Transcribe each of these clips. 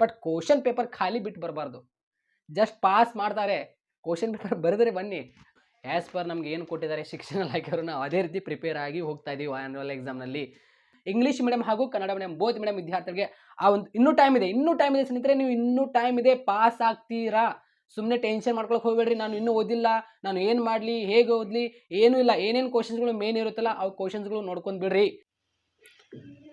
But question paper ಖಾಲಿ ಬಿಟ್ಟು ಬರಬಾರ್ದು. ಜಸ್ಟ್ ಪಾಸ್ ಮಾಡ್ತಾರೆ. ಕ್ವಶನ್ ಪೇಪರ್ ಬರೆದ್ರೆ ಬನ್ನಿ. ಆ್ಯಸ್ ಪರ್ ನಮ್ಗೆ ಏನು ಕೊಟ್ಟಿದ್ದಾರೆ ಶಿಕ್ಷಣ ಇಲಾಖೆಯವರು, ನಾವು ಅದೇ ರೀತಿ ಪ್ರಿಪೇರ್ ಆಗಿ ಹೋಗ್ತಾ ಇದ್ದೀವಿ ಆ್ಯನ್ಯುವಲ್ ಎಕ್ಸಾಮ್ನಲ್ಲಿ ಇಂಗ್ಲೀಷ್ ಮೀಡಿಯಂ ಹಾಗೂ ಕನ್ನಡ ಮೀಡಿಯಂ ಬೋತ್ ಮೀಡಿಯಂ ವಿದ್ಯಾರ್ಥಿಗಳಿಗೆ ಆ ಒಂದು ಇನ್ನೂ ಟೈಮ್ ಇದೆ, ಇನ್ನೂ ಟೈಮ್ ಇದೆ ಸ್ನೇಹಿತರೆ, ನೀವು ಇನ್ನೂ ಟೈಮ್ ಇದೆ ಪಾಸ್ ಆಗ್ತೀರಾ? ಸುಮ್ಮನೆ ಟೆನ್ಷನ್ ಮಾಡ್ಕೊಳಕ್ಕೆ ಹೋಗ್ಬೇಡ್ರಿ, ನಾನು ಇನ್ನೂ ಓದಿಲ್ಲ, ನಾನು ಏನು ಮಾಡಲಿ, ಹೇಗೆ ಓದಲಿ, ಏನೂ ಇಲ್ಲ, ಏನೇನು ಕ್ವಶನ್ಸ್ಗಳು ಮೇನ್ ಇರುತ್ತಲ್ಲ ಆ ಕ್ವಶನ್ಸ್ಗಳು ನೋಡ್ಕೊಂಡು ಬಿಡ್ರಿ.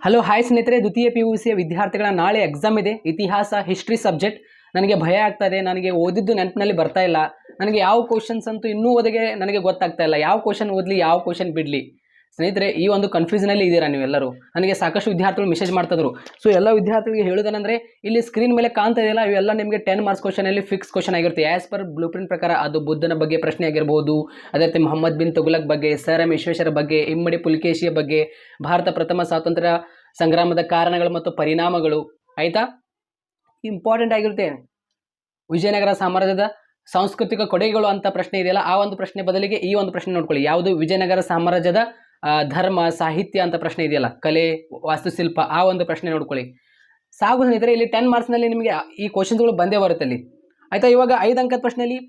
ಹಲೋ ಹಾಯ್ ಸ್ನೇಹಿತರೆ. ದ್ವಿತೀಯ ಪಿ ಯು ಸಿಯ ವಿದ್ಯಾರ್ಥಿಗಳ ನಾಳೆ ಎಕ್ಸಾಮ್ ಇದೆ. ಇತಿಹಾಸ ಹಿಸ್ಟ್ರಿ ಸಬ್ಜೆಕ್ಟ್ ನನಗೆ ಭಯ ಆಗ್ತಾ ಇದೆ. ನನಗೆ ಓದಿದ್ದು ನೆನಪಿನಲ್ಲಿ ಬರ್ತಾ ಇಲ್ಲ. ನನಗೆ ಯಾವ ಕ್ವಶನ್ಸ್ ಅಂತೂ ಇನ್ನೂ ಓದಿಗೆ ನನಗೆ ಗೊತ್ತಾಗ್ತಾ ಇಲ್ಲ. ಯಾವ ಕ್ವಶನ್ ಓದಲಿ, ಯಾವ ಕ್ವಶನ್ ಬಿಡಲಿ? ಸ್ನೇಹಿತರೆ, ಈ ಒಂದು ಕನ್ಫ್ಯೂಷನಲ್ಲಿ ಇದ್ದೀರಾ ನೀವೆಲ್ಲರೂ? ನನಗೆ ಸಾಕಷ್ಟು ವಿದ್ಯಾರ್ಥಿಗಳು ಮೆಸೇಜ್ ಮಾಡ್ತಿದ್ರು ಸೊ ಎಲ್ಲ ವಿದ್ಯಾರ್ಥಿಗಳಿಗೆ ಹೇಳೋದೇನೆಂದರೆ ಇಲ್ಲಿ ಸ್ಕ್ರೀನ್ ಮೇಲೆ ಕಾಣ್ತಾ ಇದೆಯಲ್ಲ, ಇವೆಲ್ಲ ನಿಮಗೆ ಟೆನ್ ಮಾರ್ಕ್ಸ್ ಕ್ವಶನಲ್ಲಿ ಫಿಕ್ಸ್ ಕ್ವಶನ್ ಆಗಿರುತ್ತೆ. ಆ್ಯಸ್ ಪರ್ ಬ್ಲೂ ಪ್ರಿಂಟ್ ಪ್ರಕಾರ, ಅದು ಬುದ್ಧನ ಬಗ್ಗೆ ಪ್ರಶ್ನೆ ಆಗಿರ್ಬೋದು, ಅದೇ ರೀತಿ ಮೊಹಮ್ಮದ್ ಬಿನ್ ತುಗುಲಕ್ ಬಗ್ಗೆ ಸರ್ ಎಂ ವಿಶ್ವೇಶ್ವರ ಬಗ್ಗೆ, ಇಮ್ಮಡಿ ಪುಲಿಕೇಶಿಯ ಬಗ್ಗೆ, ಭಾರತ ಪ್ರಥಮ ಸ್ವಾತಂತ್ರ್ಯ ಸಂಗ್ರಾಮದ ಕಾರಣಗಳು ಮತ್ತು ಪರಿಣಾಮಗಳು. ಆಯಿತಾ? ಇಂಪಾರ್ಟೆಂಟ್ ಆಗಿರುತ್ತೆ. ವಿಜಯನಗರ ಸಾಮ್ರಾಜ್ಯದ ಸಾಂಸ್ಕೃತಿಕ ಕೊಡುಗೆಗಳು ಅಂತ ಪ್ರಶ್ನೆ ಇದೆಯಲ್ಲ, ಆ ಒಂದು ಪ್ರಶ್ನೆ ಬದಲಿಗೆ ಈ ಒಂದು ಪ್ರಶ್ನೆ ನೋಡ್ಕೊಳ್ಳಿ. ಯಾವುದು? ವಿಜಯನಗರ ಸಾಮ್ರಾಜ್ಯದ ಧರ್ಮ, ಸಾಹಿತ್ಯ ಅಂತ ಪ್ರಶ್ನೆ ಇದೆಯಲ್ಲ? ಕಲೆ, ವಾಸ್ತುಶಿಲ್ಪ, ಆ ಒಂದು ಪ್ರಶ್ನೆ ನೋಡ್ಕೊಳ್ಳಿ. ಸಾಗು ಸ್ನೇಹಿತರೆ, ಇಲ್ಲಿ ಟೆನ್ ಮಾರ್ಕ್ಸ್ನಲ್ಲಿ ನಿಮಗೆ ಈ ಕ್ವಶನ್ಸ್ಗಳು ಬಂದೇ ಬರುತ್ತೆ ಅಲ್ಲಿ. ಆಯಿತಾ? ಇವಾಗ ಐದು ಅಂಕದ ಪ್ರಶ್ನೆಯಲ್ಲಿ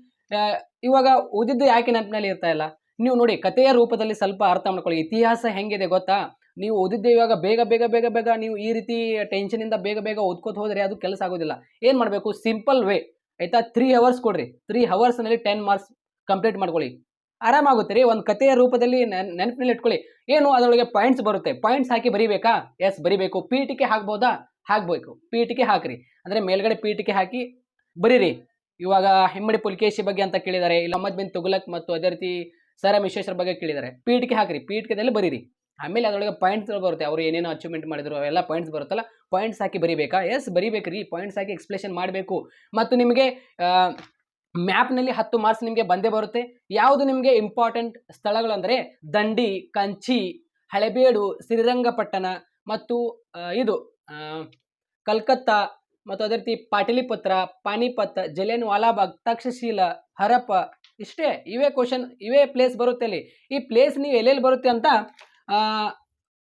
ಇವಾಗ ಓದಿದ್ದು ಯಾಕೆ ನೆನಪಿನಲ್ಲಿ ಇರ್ತಾ ಇಲ್ಲ? ನೀವು ನೋಡಿ, ಕಥೆಯ ರೂಪದಲ್ಲಿ ಸ್ವಲ್ಪ ಅರ್ಥ ಮಾಡ್ಕೊಳ್ಳಿ. ಇತಿಹಾಸ ಹೆಂಗಿದೆ ಗೊತ್ತಾ? ನೀವು ಓದಿದ್ದೆ ಇವಾಗ ಬೇಗ ಬೇಗ ಬೇಗ ಬೇಗ ನೀವು ಈ ರೀತಿ ಟೆನ್ಷನಿಂದ ಬೇಗ ಬೇಗ ಓದ್ಕೋತ ಹೋದರೆ ಅದು ಕೆಲಸ ಆಗೋದಿಲ್ಲ. ಏನು ಮಾಡಬೇಕು? ಸಿಂಪಲ್ ವೇ ಆಯಿತಾ? ತ್ರೀ ಅವರ್ಸ್ ಕೊಡ್ರಿ. ತ್ರೀ ಅವರ್ಸ್ನಲ್ಲಿ ಟೆನ್ ಮಾರ್ಕ್ಸ್ ಕಂಪ್ಲೀಟ್ ಮಾಡ್ಕೊಳ್ಳಿ. ಆರಾಮಾಗುತ್ತೆ ರೀ ಒಂದು ಕಥೆಯ ರೂಪದಲ್ಲಿ ನೆನ್ ನೆನಪಿನಲ್ಲಿ ಇಟ್ಕೊಳ್ಳಿ. ಏನು ಅದರೊಳಗೆ ಪಾಯಿಂಟ್ಸ್ ಬರುತ್ತೆ? ಪಾಯಿಂಟ್ಸ್ ಹಾಕಿ ಬರಿಬೇಕಾ? ಎಸ್ ಬರಿಬೇಕು. ಪೀಟಿಕೆ ಹಾಕ್ಬೋದಾ? ಹಾಕ್ಬೇಕು. ಪೀಟಿಕೆ ಹಾಕ್ರಿ. ಅಂದರೆ ಮೇಲ್ಗಡೆ ಪೀಟಿಕೆ ಹಾಕಿ ಬರೀರಿ. ಇವಾಗ ಹೆಮ್ಮಡಿ ಪುಲ್ಕೇಶಿ ಬಗ್ಗೆ ಅಂತ ಕೇಳಿದ್ದಾರೆ ಇಲ್ಲ ಮೊಹಮ್ಮದ್ ಬಿನ್ ತುಗುಲಕ್ ಮತ್ತು ಅದೇ ರೀತಿ ಸರ್ ಎಂ ವಿಶ್ವೇಶ್ವರ ಬಗ್ಗೆ ಕೇಳಿದ್ದಾರೆ ಪೀಟಿಕೆ ಹಾಕ್ರಿ. ಪೀಠಿಕೆದಲ್ಲಿ ಬರೀರಿ. ಆಮೇಲೆ ಅದರೊಳಗೆ ಪಾಯಿಂಟ್ಸ್ ಬರುತ್ತೆ. ಅವರು ಏನೇನೋ ಅಚೀವ್ಮೆಂಟ್ ಮಾಡಿದ್ರು, ಅವೆಲ್ಲ ಪಾಯಿಂಟ್ಸ್ ಬರುತ್ತಲ್ಲ ಪಾಯಿಂಟ್ಸ್ ಹಾಕಿ ಬರಿಬೇಕಾ? ಎಸ್ ಬರಿಬೇಕ್ರಿ. ಪಾಯಿಂಟ್ಸ್ ಹಾಕಿ ಎಕ್ಸ್ಪ್ಲೇಷನ್ ಮಾಡಬೇಕು. ಮತ್ತು ನಿಮಗೆ ಮ್ಯಾಪ್ನಲ್ಲಿ ಹತ್ತು ಮಾರ್ಕ್ಸ್ ನಿಮಗೆ ಬಂದೇ ಬರುತ್ತೆ. ಯಾವುದು ನಿಮಗೆ ಇಂಪಾರ್ಟೆಂಟ್ ಸ್ಥಳಗಳು ಅಂದರೆ ದಂಡಿ, ಕಂಚಿ, ಹಳೆಬೇಡು ಶ್ರೀರಂಗಪಟ್ಟಣ ಮತ್ತು ಇದು ಕಲ್ಕತ್ತಾ ಮತ್ತು ಅದೇ ರೀತಿ ಪಾಟಲಿಪುತ್ರ, ಪಾನಿಪತ್ ಜಲೇನ್ ವಾಲಾಬಾಗ್ ತಕ್ಷಶೀಲ ಹರಪ್ಪ ಇಷ್ಟೇ. ಇವೇ ಕ್ವಶನ್ ಇವೇ ಪ್ಲೇಸ್ ಬರುತ್ತೆ ಅಲ್ಲಿ. ಈ ಪ್ಲೇಸ್ ನೀವು ಎಲ್ಲೆಲ್ಲಿ ಬರುತ್ತೆ ಅಂತ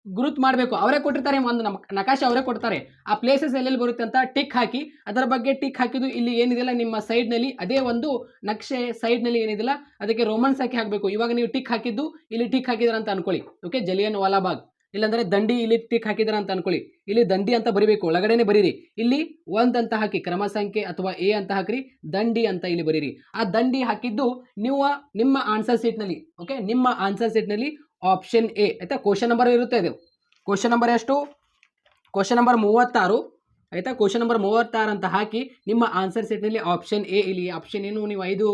ಗುರುತು ಮಾಡಬೇಕು. ಅವರೇ ಕೊಟ್ಟಿರ್ತಾರೆ, ಒಂದು ನಕಾಶೆ ಅವರೇ ಕೊಡ್ತಾರೆ. ಆ ಪ್ಲೇಸಸ್ ಎಲ್ಲೆಲ್ಲಿ ಬರುತ್ತೆ ಅಂತ ಟಿಕ್ ಹಾಕಿ, ಅದರ ಬಗ್ಗೆ ಟಿಕ್ ಹಾಕಿದ್ದು ಇಲ್ಲಿ ಏನಿದೆಯಲ್ಲ, ನಿಮ್ಮ ಸೈಡ್ನಲ್ಲಿ ಅದೇ ಒಂದು ನಕ್ಷೆ ಸೈಡ್ನಲ್ಲಿ ಏನಿದೆಯಲ್ಲ, ಅದಕ್ಕೆ ರೋಮನ್ಸ್ ಹಾಕಿ ಹಾಕಬೇಕು. ಇವಾಗ ನೀವು ಟಿಕ್ ಹಾಕಿದ್ದು, ಇಲ್ಲಿ ಟಿಕ್ ಹಾಕಿದ್ರ ಅಂತ ಅನ್ಕೊಳ್ಳಿ. ಓಕೆ ಜಲಿಯನ್ ವಾಲಾಬಾಗ್ ಇಲ್ಲಾಂದರೆ ದಂಡಿ ಇಲ್ಲಿ ಟಿಕ್ ಹಾಕಿದ್ರ ಅಂತ ಅನ್ಕೊಳ್ಳಿ. ಇಲ್ಲಿ ದಂಡಿ ಅಂತ ಬರಿಬೇಕು. ಒಳಗಡೆನೆ ಬರೀರಿ. ಇಲ್ಲಿ ಒಂದ್ ಅಂತ ಹಾಕಿ, ಕ್ರಮ ಸಂಖ್ಯೆ ಅಥವಾ ಎ ಅಂತ ಹಾಕ್ರಿ, ದಂಡಿ ಅಂತ ಇಲ್ಲಿ ಬರೀರಿ. ಆ ದಂಡಿ ಹಾಕಿದ್ದು ನೀವು ನಿಮ್ಮ ಆನ್ಸರ್ ಸೀಟ್ನಲ್ಲಿ ಓಕೆ ನಿಮ್ಮ ಆನ್ಸರ್ ಸೀಟ್ನಲ್ಲಿ ಆಪ್ಷನ್ ಎ ಆಯಿತಾ? ಕ್ವಶನ್ ನಂಬರ್ ಇರುತ್ತೆ ಇದು. ಕ್ವಶನ್ ನಂಬರ್ ಎಷ್ಟು? ಕ್ವಶನ್ ನಂಬರ್ ಮೂವತ್ತಾರು. ಆಯ್ತಾ? ಕ್ವಶನ್ ನಂಬರ್ ಮೂವತ್ತಾರು ಅಂತ ಹಾಕಿ ನಿಮ್ಮ ಆನ್ಸರ್ ಸೆಟ್ನಲ್ಲಿ ಆಪ್ಷನ್ ಎ ಇಲ್ಲಿ. ಆಪ್ಷನ್ ಏನು? ನೀವು ಐದು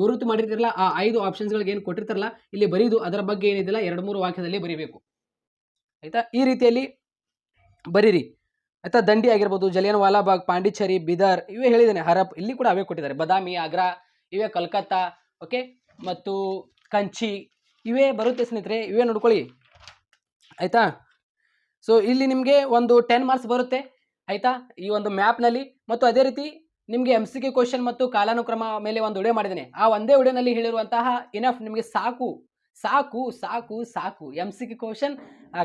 ಗುರುತು ಮಾಡಿರ್ತಿರಲ್ಲ, ಆ ಐದು ಆಪ್ಷನ್ಸ್ಗಳಿಗೆ ಏನು ಕೊಟ್ಟಿರ್ತಾರಲ್ಲ, ಇಲ್ಲಿ ಬರೀದು, ಅದರ ಬಗ್ಗೆ ಏನಿದಿಲ್ಲ ಎರಡು ಮೂರು ವಾಕ್ಯದಲ್ಲಿ ಬರೀಬೇಕು. ಆಯಿತಾ? ಈ ರೀತಿಯಲ್ಲಿ ಬರೀರಿ. ಆಯಿತಾ? ದಂಡಿ ಆಗಿರ್ಬೋದು, ಜಲಿಯನ್ ವಾಲಾಬಾಗ್ ಪಾಂಡಿಚೇರಿ, ಬಿದರ್, ಇವೇ ಹೇಳಿದ್ದೇನೆ. ಹರಪ್, ಇಲ್ಲಿ ಕೂಡ ಅವೇ ಕೊಟ್ಟಿದ್ದಾರೆ. ಬದಾಮಿ, ಆಗ್ರಾ, ಇವೇ ಕಲ್ಕತ್ತಾ ಓಕೆ ಮತ್ತು ಕಂಚಿ ಇವೇ ಬರುತ್ತೆ ಸ್ನೇಹಿತರೆ, ಇವೇ ನೋಡ್ಕೊಳ್ಳಿ. ಆಯಿತಾ? ಸೊ ಇಲ್ಲಿ ನಿಮಗೆ ಒಂದು ಟೆನ್ ಮಾರ್ಕ್ಸ್ ಬರುತ್ತೆ. ಆಯಿತಾ? ಈ ಒಂದು ಮ್ಯಾಪ್ನಲ್ಲಿ ಮತ್ತು ಅದೇ ರೀತಿ ನಿಮಗೆ ಎಂ ಸಿ ಕೆ ಕ್ವಶನ್ ಮತ್ತು ಕಾಲಾನುಕ್ರಮ ಮೇಲೆ ಒಂದು ವಿಡಿಯೋ ಮಾಡಿದ್ದೇನೆ. ಆ ಒಂದೇ ವಿಡಿಯೋನಲ್ಲಿ ಹೇಳಿರುವಂತಹ ಇನಫ್ ನಿಮಗೆ ಸಾಕು. ಸಾಕು ಸಾಕು ಸಾಕು. ಎಂ ಸಿ ಕ್ಯೂ ಕ್ವಶನ್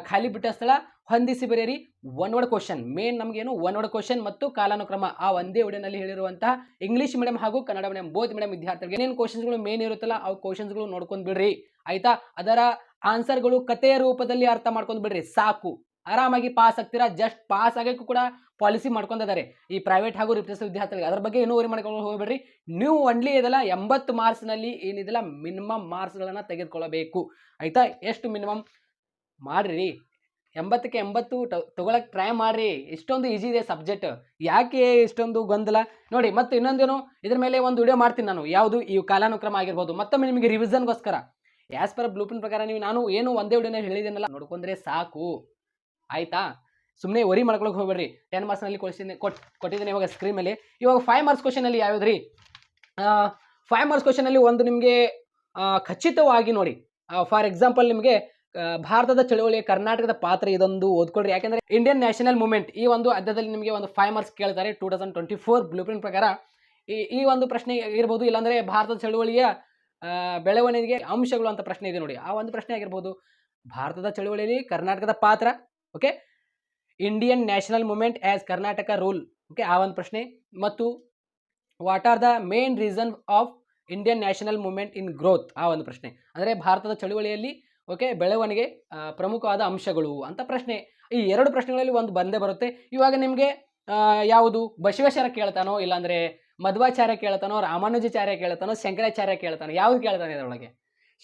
ಖಾಲಿ ಬಿಟ್ಟ ಸ್ಥಳ, ಹೊಂದಿಸಿ ಬರೆಯಿರಿ. ಒನ್ ವರ್ಡ್ ಕ್ವಶನ್ ಮೇನ್ ನಮಗೇನು ಒನ್ ವರ್ಡ್ ಕ್ವಶನ್ ಮತ್ತು ಕಾಲಾನುಕ್ರಮ. ಆ ಒಂದೇ ವಿಡಿಯೋನಲ್ಲಿ ಹೇಳಿರುವಂತಹ ಇಂಗ್ಲೀಷ್ ಮೀಡಿಯಂ ಹಾಗೂ ಕನ್ನಡ ಮೀಡಿಯಂ ಬೋತ್ ಮೀಡಿಯಂ ವಿದ್ಯಾರ್ಥಿಗಳಿಗೆ ಏನೇನು ಕ್ವಶನ್ಸ್ಗಳು ಮೇನ್ ಇರುತ್ತಲ್ಲ ಆ ಕ್ವಶನ್ಸ್ಗಳು ನೋಡ್ಕೊಂಡು ಬಿಡ್ರಿ. ಆಯ್ತಾ? ಅದರ ಆನ್ಸರ್ಗಳು ಕಥೆಯ ರೂಪದಲ್ಲಿ ಅರ್ಥ ಮಾಡ್ಕೊಂಡು ಬಿಡ್ರಿ. ಸಾಕು. ಆರಾಮಾಗಿ ಪಾಸ್ ಆಗ್ತೀರಾ? ಜಸ್ಟ್ ಪಾಸ್ ಆಗೋಕ್ಕೂ ಕೂಡ ಪಾಲಿಸಿ ಮಾಡ್ಕೊಂಡಿದ್ದಾರೆ ಈ ಪ್ರೈವೇಟ್ ಹಾಗೂ ರಿಪ್ರೆಸ್ ವಿದ್ಯಾರ್ಥಿಗಳಿಗೆ ಅದ್ರ ಬಗ್ಗೆ ಏನೂ ವರಿ ಮಾಡ್ಕೊಂಡು ಹೋಗಬೇಡ್ರಿ. ನೀವು ಒನ್ಲಿ ಇದೆಲ್ಲ ಎಂಬತ್ತು ಮಾರ್ಕ್ಸ್ನಲ್ಲಿ ಏನಿದೆಲ್ಲ ಮಿನಿಮಮ್ ಮಾರ್ಕ್ಸ್ಗಳನ್ನು ತೆಗೆದುಕೊಳ್ಳಬೇಕು. ಆಯಿತಾ? ಎಷ್ಟು ಮಿನಿಮಮ್ ಮಾಡಿರಿ. ಎಂಬತ್ತಕ್ಕೆ ಎಂಬತ್ತು ತಗೊಳಕ್ಕೆ ಟ್ರೈ ಮಾಡಿರಿ. ಇಷ್ಟೊಂದು ಈಸಿ ಇದೆ ಸಬ್ಜೆಕ್ಟ್ ಯಾಕೆ ಇಷ್ಟೊಂದು ಗೊಂದಲ? ನೋಡಿ, ಮತ್ತು ಇನ್ನೊಂದೇನು? ಇದ್ರ ಮೇಲೆ ಒಂದು ವಿಡಿಯೋ ಮಾಡ್ತೀನಿ ನಾನು. ಯಾವುದು? ಈ ಕಾಲಾನುಕ್ರಮ ಆಗಿರ್ಬೋದು. ಮತ್ತೊಮ್ಮೆ ನಿಮಗೆ ರಿವಿಷನ್ಗೋಸ್ಕರ ಆ್ಯಸ್ ಪರ್ ಬ್ಲೂ ಪ್ರಕಾರ ನೀವು ನಾನು ಏನು ಒಂದೇ ವಿಡಿಯೋನಲ್ಲಿ ಹೇಳಿದ್ದೀನಲ್ಲ, ನೋಡ್ಕೊಂಡ್ರೆ ಸಾಕು. ಆಯಿತಾ? ಸುಮ್ಮನೆ ವರಿ ಮಾಡ್ಕೊಳಕ್ಕೆ ಹೋಗ್ಬೇಡ್ರಿ. ಟೆನ್ ಮಾರ್ಕ್ಸ್ನಲ್ಲಿ ನಲ್ಲಿ ಕೊಟ್, ಕೊಟ್ಟಿದ್ದೀನಿ ಇವಾಗ ಸ್ಕ್ರೀನ್ ಅಲ್ಲಿ. ಇವಾಗ ಫೈವ್ ಮಾರ್ಕ್ಸ್ ಕ್ವಶನಲ್ಲಿ ಯಾವ್ದು ರೀ ಫೈವ್ ಮಾರ್ಕ್ಸ್ ಕ್ವಶನಲ್ಲಿ ಒಂದು ನಿಮಗೆ ಖಚಿತವಾಗಿ ನೋಡಿ. ಫಾರ್ ಎಕ್ಸಾಂಪಲ್ ನಿಮಗೆ ಭಾರತದ ಚಳುವಳಿ ಕರ್ನಾಟಕದ ಪಾತ್ರ ಇದೊಂದು ಓದ್ಕೊಳ್ರಿ. ಯಾಕಂದ್ರೆ ಇಂಡಿಯನ್ ನ್ಯಾಷನಲ್ ಮೂವ್ಮೆಂಟ್ ಈ ಒಂದು ಅಧ್ಯದಲ್ಲಿ ನಿಮಗೆ ಒಂದು ಫೈವ್ ಮಾರ್ಕ್ಸ್ ಕೇಳ್ತಾರೆ two thousand twenty four blueprint ಪ್ರಕಾರ. ಈ ಒಂದು ಪ್ರಶ್ನೆ ಇರ್ಬೋದು ಇಲ್ಲಾಂದರೆ ಭಾರತದ ಚಳವಳಿಯ ಬೆಳವಣಿಗೆ ಅಂಶಗಳು ಅಂತ ಪ್ರಶ್ನೆ ಇದೆ ನೋಡಿ. ಆ ಒಂದು ಪ್ರಶ್ನೆ ಆಗಿರ್ಬೋದು, ಭಾರತದ ಚಳವಳಿಯಲ್ಲಿ ಕರ್ನಾಟಕದ ಪಾತ್ರ okay Indian national movement as Karnataka role okay ಆ ಒಂದು ಪ್ರಶ್ನೆ. ಮತ್ತು what are the main reason of Indian national movement in growth ಆ ಒಂದು ಪ್ರಶ್ನೆ. ಅಂದರೆ ಭಾರತದ ಚಳುವಳಿಯಲ್ಲಿ ಓಕೆ ಬೆಳವಣಿಗೆ ಪ್ರಮುಖವಾದ ಅಂಶಗಳು ಅಂತ ಪ್ರಶ್ನೆ. ಈ ಎರಡು ಪ್ರಶ್ನೆಗಳಲ್ಲಿ ಒಂದು ಬಂದೇ ಬರುತ್ತೆ. ಇವಾಗ ನಿಮಗೆ ಯಾವುದು? ಬಸವೇಶ್ವರ ಕೇಳ್ತಾನೋ, ಇಲ್ಲಾಂದರೆ ಮಧ್ವಾಚಾರ್ಯ ಕೇಳ್ತಾನೋ, ರಾಮಾನುಜಾಚಾರ್ಯ ಕೇಳ್ತಾನೋ, ಶಂಕರಾಚಾರ್ಯ ಕೇಳ್ತಾನೋ, ಯಾವ್ದು ಕೇಳ್ತಾನೆ ಇದರೊಳಗೆ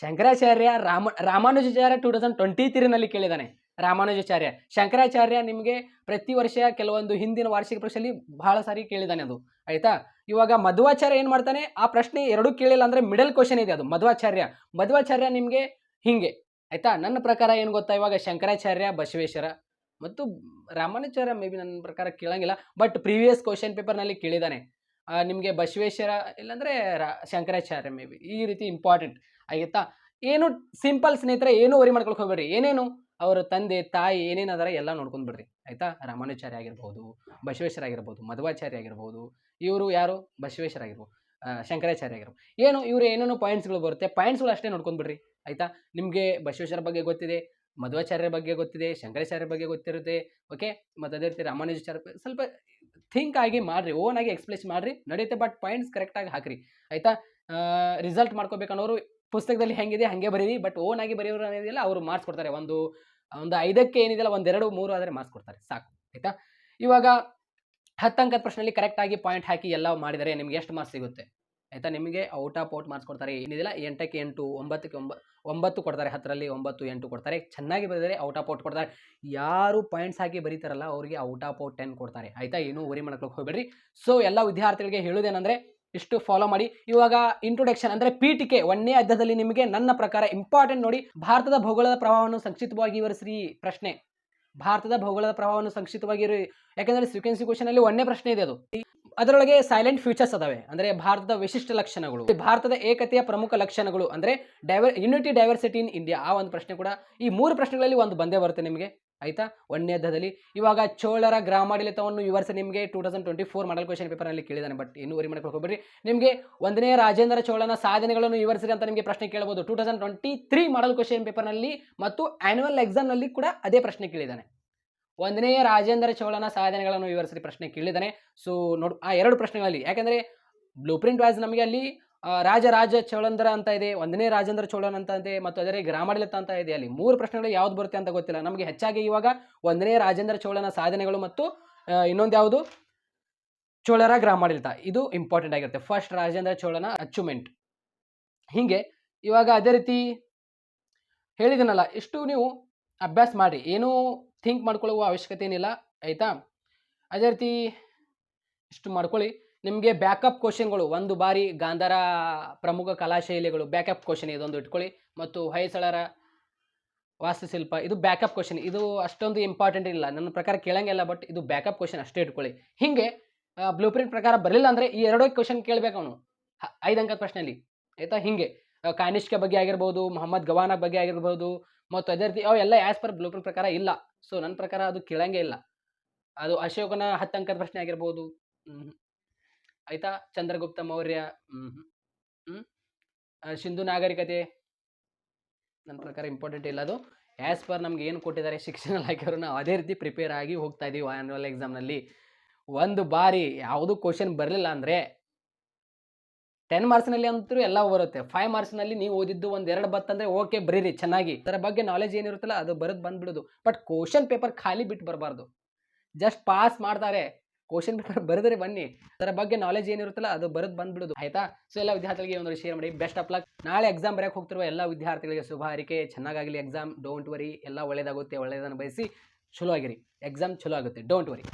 Shankaracharya Rama, Ramanujacharya two thousand twenty ತ್ರೀನಲ್ಲಿ ಕೇಳಿದ್ದಾನೆ ರಾಮಾನುಜಾಚಾರ್ಯ. ಶಂಕರಾಚಾರ್ಯ ನಿಮಗೆ ಪ್ರತಿ ವರ್ಷ ಕೆಲವೊಂದು ಹಿಂದಿನ ವಾರ್ಷಿಕ ಪರೀಕ್ಷೆಯಲ್ಲಿ ಬಹಳ ಸಾರಿ ಕೇಳಿದಾನೆ ಅದು. ಆಯಿತಾ? ಇವಾಗ ಮಧ್ವಾಚಾರ್ಯ ಏನು ಮಾಡ್ತಾನೆ? ಆ ಪ್ರಶ್ನೆ ಎರಡು ಕೇಳಿಲ್ಲ ಅಂದರೆ ಮಿಡಲ್ ಕ್ವಶನ್ ಇದೆ ಅದು. ಮಧ್ವಾಚಾರ್ಯ. ಮಧ್ವಾಚಾರ್ಯ ನಿಮಗೆ ಹಿಂಗೆ. ಆಯಿತಾ? ನನ್ನ ಪ್ರಕಾರ ಏನು ಗೊತ್ತಾ ಇವಾಗ? ಶಂಕರಾಚಾರ್ಯ, ಬಸವೇಶ್ವರ ಮತ್ತು ರಾಮಾನುಚಾರ್ಯ ಮೇ ಬಿ ನನ್ನ ಪ್ರಕಾರ ಕೇಳಂಗಿಲ್ಲ. ಬಟ್ ಪ್ರೀವಿಯಸ್ ಕ್ವಶನ್ ಪೇಪರ್ನಲ್ಲಿ ಕೇಳಿದ್ದಾನೆ ನಿಮಗೆ ಬಸವೇಶ್ವರ ಇಲ್ಲಾಂದರೆ ರಾ, ಶಂಕರಾಚಾರ್ಯ ಮೇ ಬಿ ಈ ರೀತಿ ಇಂಪಾರ್ಟೆಂಟ್ ಆಗುತ್ತಾ ಏನು ಸಿಂಪಲ್ ಸ್ನೇಹಿತರೆ, ಏನು ವರಿ ಮಾಡ್ಕೊಳಕ್ಕೆ ಹೋಗಬೇಡಿ ಏನೇನು? ಅವರ ತಂದೆ, ತಾಯಿ ಏನೇನು ಅದಾರ ಎಲ್ಲ ನೋಡ್ಕೊಂಡು ಬಿಡ್ರಿ. ಆಯ್ತಾ? ರಾಮಾನುಚಾರ್ಯ ಆಗಿರ್ಬೋದು, ಬಸವೇಶ್ವರ ಆಗಿರ್ಬೋದು ಮಧ್ವಾಚಾರ್ಯ ಆಗಿರ್ಬೋದು, ಇವರು ಯಾರು? ಬಸವೇಶ್ವರ ಆಗಿರ್ಬೋದು ಶಂಕರಾಚಾರ್ಯ ಆಗಿರ್ಬೋದು ಏನು ಇವರು ಏನೇನೋ ಪಾಯಿಂಟ್ಸ್ಗಳು ಬರುತ್ತೆ ಪಾಯಿಂಟ್ಸ್ಗಳು ಅಷ್ಟೇ ನೋಡ್ಕೊಂಡ್ ಬಿಡ್ರಿ. ಆಯ್ತಾ? ನಿಮಗೆ ಬಸವೇಶ್ವರ ಬಗ್ಗೆ ಗೊತ್ತಿದೆ, ಮಧ್ವಾಚಾರ್ಯರ ಬಗ್ಗೆ ಗೊತ್ತಿದೆ ಶಂಕರಾಚಾರ್ಯ ಬಗ್ಗೆ ಗೊತ್ತಿರುತ್ತೆ ಓಕೆ ಮತ್ತು ಅದೇ ರೀತಿ ರಾಮಾನುಜಾಚಾರ್ಯ ಸ್ವಲ್ಪ ಥಿಂಕ್ ಆಗಿ ಮಾಡಿರಿ ಓನ್ ಆಗಿ ಎಕ್ಸ್ಪ್ಲೇಸ್ ಮಾಡಿರಿ ನಡೆಯುತ್ತೆ ಬಟ್ ಪಾಯಿಂಟ್ಸ್ ಕರೆಕ್ಟಾಗಿ ಹಾಕ್ರಿ. ಆಯಿತಾ? ರಿಸಲ್ಟ್ ಮಾಡ್ಕೋಬೇಕನ್ನೋರು ಪುಸ್ತಕದಲ್ಲಿ ಹೆಂಗಿದೆ, ಹಾಗೆ ಬರೀರಿ, ಬಟ್ ಓನ್ ಆಗಿ ಬರೆಯೋರು ಏನಿದೆಯಲ್ಲ ಅವರು ಮಾರ್ಕ್ಸ್ ಕೊಡ್ತಾರೆ ಒಂದು ಒಂದು ಐದಕ್ಕೆ ಏನಿದೆಯಲ್ಲ ಒಂದೆರಡು, ಮೂರು ಆದರೆ ಮಾರ್ಕ್ಸ್ ಕೊಡ್ತಾರೆ ಸಾಕು, ಆಯಿತಾ? ಇವಾಗ ಹತ್ತು ಅಂಕದ ಪ್ರಶ್ನೆಯಲ್ಲಿ ಕರೆಕ್ಟಾಗಿ ಪಾಯಿಂಟ್ ಹಾಕಿ ಎಲ್ಲ ಮಾಡಿದರೆ ನಿಮ್ಗೆ ಎಷ್ಟು ಮಾರ್ಕ್ಸ್ ಸಿಗುತ್ತೆ? ಆಯಿತಾ? ನಿಮಗೆ ಔಟ್ ಆಫ್ ಔಟ್ ಮಾರ್ಕ್ಸ್ ಕೊಡ್ತಾರೆ. ಏನಿದೆಯಲ್ಲ ಎಂಟಕ್ಕೆ ಎಂಟು, ಒಂಬತ್ತಕ್ಕೆ ಒಂಬ, ಒಂಬತ್ತು ಕೊಡ್ತಾರೆ, ಹತ್ತರಲ್ಲಿ ಒಂಬತ್ತು, ಎಂಟು ಕೊಡ್ತಾರೆ. ಚೆನ್ನಾಗಿ ಬರೆದರೆ ಔಟ್ ಆಫ್ ಔಟ್ ಕೊಡ್ತಾರೆ. ಯಾರು ಪಾಯಿಂಟ್ಸ್ ಹಾಕಿ ಬರೀತಾರಲ್ಲ, ಅವರಿಗೆ ಔಟ್ ಆಫ್ ಔಟ್ ಟೆನ್ ಕೊಡ್ತಾರೆ. ಆಯಿತಾ? ಏನೂ ವರಿ ಮಾಡ್ಕೊಳಕ್ಕೆ ಹೋಗಬೇಡ್ರಿ. ಸೊ ಎಲ್ಲ ವಿದ್ಯಾರ್ಥಿಗಳಿಗೆ ಹೇಳೋದೇನೆಂದರೆ ಇಷ್ಟು ಫಾಲೋ ಮಾಡಿ. ಇವಾಗ ಇಂಟ್ರೊಡಕ್ಷನ್ ಅಂದರೆ ಪೀಠಿಕೆ ಒಂದನೇ ಅಧ್ಯದಲ್ಲಿ ನಿಮಗೆ ನನ್ನ ಪ್ರಕಾರ ಇಂಪಾರ್ಟೆಂಟ್ ನೋಡಿ. ಭಾರತದ ಭೌಗೋಳದ ಪ್ರಭಾವವನ್ನು ಸಂಕ್ಷಿಪ್ತವಾಗಿ ವಿವರಿಸ್ರಿ ಪ್ರಶ್ನೆ. ಭಾರತದ ಭೌಗೋಳದ ಪ್ರಭಾವವನ್ನು ಸಂಕ್ಷಿಪ್ತವಾಗಿ ಯಾಕಂದ್ರೆ ಫ್ರೀಕ್ವೆನ್ಸಿ ಕ್ವಶನ್ ಅಲ್ಲಿ ಒಂದೇ ಪ್ರಶ್ನೆ ಇದೆ ಅದು. ಅದರೊಳಗೆ ಸೈಲೆಂಟ್ ಫ್ಯೂಚರ್ಸ್ ಅದಾವೆ. ಅಂದ್ರೆ ಭಾರತದ ವಿಶಿಷ್ಟ ಲಕ್ಷಣಗಳು. ಭಾರತದ ಏಕತೆಯ ಪ್ರಮುಖ ಲಕ್ಷಣಗಳು. ಅಂದ್ರೆ diver unity diversity in India ಆ ಒಂದು ಪ್ರಶ್ನೆ ಕೂಡ ಈ ಮೂರು ಪ್ರಶ್ನೆಗಳಲ್ಲಿ ಒಂದು ಬಂದೇ ಬರುತ್ತೆ ನಿಮಗೆ. ಆಯ್ತಾ? ಒಂದನೇ ಅರ್ಧದಲ್ಲಿ ಇವಾಗ ಚೋಳರ ಗ್ರಾಮಾಡಳಿತವನ್ನು ವಿವರಿಸಿ ನಿಮಗೆ two thousand twenty four model question ಪೇಪರ್ನಲ್ಲಿ ಕೇಳಿದಾನೆ ಬಟ್ ಇನ್ನೂ ವರಿ ಮಾಡಕ್ಕೆ ನಿಮಗೆ ಒಂದನೇ ರಾಜೇಂದ್ರ ಚೋಳನ ಸಾಧನೆಗಳನ್ನು ವಿವರಿಸಿರಿ ಅಂತ ನಿಮಗೆ ಪ್ರಶ್ನೆ ಕೇಳಬಹುದು two thousand twenty three model question ಪೇಪರ್ನಲ್ಲಿ ಮತ್ತು ಆ್ಯನ್ಯುವಲ್ ಎಕ್ಸಾಮ್ನಲ್ಲಿ ಕೂಡ ಅದೇ ಪ್ರಶ್ನೆ ಕೇಳಿದ್ದಾನೆ ಒಂದನೇ ರಾಜೇಂದ್ರ ಚೋಳನ ಸಾಧನೆಗಳನ್ನು ವಿವರಿಸಿ ಪ್ರಶ್ನೆ ಕೇಳಿದ್ದಾನೆ ಸೊ ನೋಡು, ಆ ಎರಡು ಪ್ರಶ್ನೆಗಳಲ್ಲಿ, ಯಾಕೆಂದರೆ ಬ್ಲೂ ಪ್ರಿಂಟ್ ವೈಸ್ ನಮಗೆ ಅಲ್ಲಿ ರಾಜ ರಾಜ ಚೋಳಂದ್ರ ಅಂತ ಇದೆ, ಒಂದನೇ ರಾಜೇಂದ್ರ ಚೋಳನ್ ಅಂತ ಇದೆ, ಮತ್ತು ಅದರ ಗ್ರಾಮಾಡಳಿತ ಅಂತ ಇದೆ. ಅಲ್ಲಿ ಮೂರು ಪ್ರಶ್ನೆಗಳು ಯಾವ್ದು ಬರುತ್ತೆ ಅಂತ ಗೊತ್ತಿಲ್ಲ. ನಮಗೆ ಹೆಚ್ಚಾಗಿ ಇವಾಗ ಒಂದನೇ ರಾಜೇಂದ್ರ ಚೋಳನ ಸಾಧನೆಗಳು ಮತ್ತು ಇನ್ನೊಂದು ಯಾವುದು? ಚೋಳರ ಗ್ರಾಮಾಡಳಿತ. ಇದು ಇಂಪಾರ್ಟೆಂಟ್ ಆಗಿರುತ್ತೆ. ಫಸ್ಟ್ ರಾಜೇಂದ್ರ ಚೋಳನ ಅಚೀವ್ಮೆಂಟ್ ಹೀಗೆ, ಇವಾಗ ಅದೇ ರೀತಿ ಹೇಳಿದನಲ್ಲ, ಇಷ್ಟು ನೀವು ಅಭ್ಯಾಸ ಮಾಡಿ ಏನೂ ಥಿಂಕ್ ಮಾಡ್ಕೊಳ್ಳುವ ಅವಶ್ಯಕತೆ ಏನಿಲ್ಲ, ಆಯಿತಾ? ಅದೇ ರೀತಿ ಇಷ್ಟು ಮಾಡ್ಕೊಳ್ಳಿ. ನಿಮಗೆ ಬ್ಯಾಕಪ್ ಕ್ವಶನ್ಗಳು ಒಂದು ಬಾರಿ ಗಾಂಧಾರ ಪ್ರಮುಖ ಕಲಾಶೈಲಿಗಳು ಬ್ಯಾಕಪ್ ಕ್ವಶನ್ ಇದೊಂದು ಇಟ್ಕೊಳ್ಳಿ. ಮತ್ತು ಹೊಯ್ಸಳರ ವಾಸ್ತುಶಿಲ್ಪ, ಇದು ಬ್ಯಾಕಪ್ ಕ್ವಶನ್ ಇದು ಅಷ್ಟೊಂದು ಇಂಪಾರ್ಟೆಂಟ್ ಇಲ್ಲ. ನನ್ನ ಪ್ರಕಾರ ಕೇಳಂಗಿಲ್ಲ ಬಟ್ ಇದು ಬ್ಯಾಕಪ್ ಕ್ವಶನ್ ಅಷ್ಟೇ ಇಟ್ಕೊಳ್ಳಿ. ಹಿಂಗೆ ಬ್ಲೂ ಪ್ರಿಂಟ್ ಪ್ರಕಾರ ಬರಲಿಲ್ಲ ಅಂದರೆ ಈ ಎರಡೂ ಕ್ವಶನ್ ಕೇಳಬೇಕು ಅವನು. ಐದು ಅಂಕದ ಪ್ರಶ್ನೆಯಲ್ಲಿ. ಆಯಿತಾ? ಹಿಂಗೆ. ಕಾನಿಷ್ಕ ಬಗ್ಗೆ ಆಗಿರ್ಬೋದು, ಮೊಹಮ್ಮದ್ ಗವಾನ ಬಗ್ಗೆ ಆಗಿರ್ಬೋದು, ಮತ್ತು ಅದೇ ರೀತಿ ಅವೆಲ್ಲ ಆ್ಯಸ್ ಪರ್ ಬ್ಲೂ ಪ್ರಿಂಟ್ ಪ್ರಕಾರ ಇಲ್ಲ. ಸೊ ನನ್ನ ಪ್ರಕಾರ ಅದು ಕೇಳಂಗೇ ಇಲ್ಲ. ಅದು ಅಶೋಕನ ಹತ್ತು ಅಂಕದ ಪ್ರಶ್ನೆ ಆಗಿರ್ಬೋದು. ಆಯ್ತಾ? ಚಂದ್ರಗುಪ್ತ ಮೌರ್ಯ. ಹ್ಮ್ ಸಿಂಧು ನಾಗರಿಕತೆ. ನನ್ನ ಪ್ರಕಾರ ಇಂಪಾರ್ಟೆಂಟ್ ಇಲ್ಲ ಅದು. ಆ್ಯಸ್ ಪರ್ ನಮ್ಗೆ ಏನು ಕೊಟ್ಟಿದ್ದಾರೆ ಶಿಕ್ಷಣ ಇಲಾಖೆಯವರು, ನಾವು ಅದೇ ರೀತಿ ಪ್ರಿಪೇರ್ ಆಗಿ ಹೋಗ್ತಾ ಇದ್ದೀವಿ ಆ್ಯನ್ಯುವಲ್ ಎಕ್ಸಾಮ್ನಲ್ಲಿ ಒಂದು ಬಾರಿ ಯಾವುದು ಕ್ವಶನ್ ಬರಲಿಲ್ಲ ಅಂದರೆ ಟೆನ್ ಮಾರ್ಕ್ಸ್ನಲ್ಲಿ ಅಂತೂ ಎಲ್ಲ ಬರುತ್ತೆ. ಫೈವ್ ಮಾರ್ಕ್ಸ್ನಲ್ಲಿ ನೀವು ಓದಿದ್ದು ಒಂದು ಎರಡು ಬತ್ತಂದರೆ ಓಕೆ ಬರೀರಿ, ಚೆನ್ನಾಗಿ. ಅದರ ಬಗ್ಗೆ ನಾಲೆಜ್ ಏನಿರುತ್ತಲ್ಲ ಅದು ಬರೋದು ಬಂದ್ಬಿಡೋದು. ಬಟ್ ಕ್ವಶನ್ ಪೇಪರ್ ಖಾಲಿ ಬಿಟ್ಟು ಬರಬಾರ್ದು. ಜಸ್ಟ್ ಪಾಸ್ ಮಾಡ್ತಾರೆ. ಕ್ವಶನ್ ಪೇಪರ್ ಬರೆದ್ರೆ ಬನ್ನಿ. ಅದರ ಬಗ್ಗೆ ನಾಲೆಜ್ ಏನಿರುತ್ತಲ್ಲ ಅದು ಬರೋದು ಬಂದ್ಬಿಡೋದು. ಆಯ್ತಾ? ಸೊ ಎಲ್ಲ ವಿದ್ಯಾರ್ಥಿಗಳಿಗೆ ಒಂದು ಶೇರ್ ಮಾಡಿ ಬೆಸ್ಟ್ ಆಫ್ ಲಕ್ ನಾಳೆ ಎಕ್ಸಾಮ್ ಬರೆಯಕ್ಕೆ ಹೋಗ್ತಿರುವ ಎಲ್ಲ ವಿದ್ಯಾರ್ಥಿಗಳಿಗೆ ಶುಭ ಹಾರಿಕೆ. ಚೆನ್ನಾಗಾಗಲಿ ಎಕ್ಸಾಮ್ ಡೋಂಟ್ ವರಿ ಎಲ್ಲ ಒಳ್ಳೇದಾಗುತ್ತೆ. ಒಳ್ಳೆಯದನ್ನು ಬಯಸಿ. ಚಲೋ ಆಗಿರಿ. ಎಕ್ಸಾಮ್ ಚಲೋ ಆಗುತ್ತೆ. Don't worry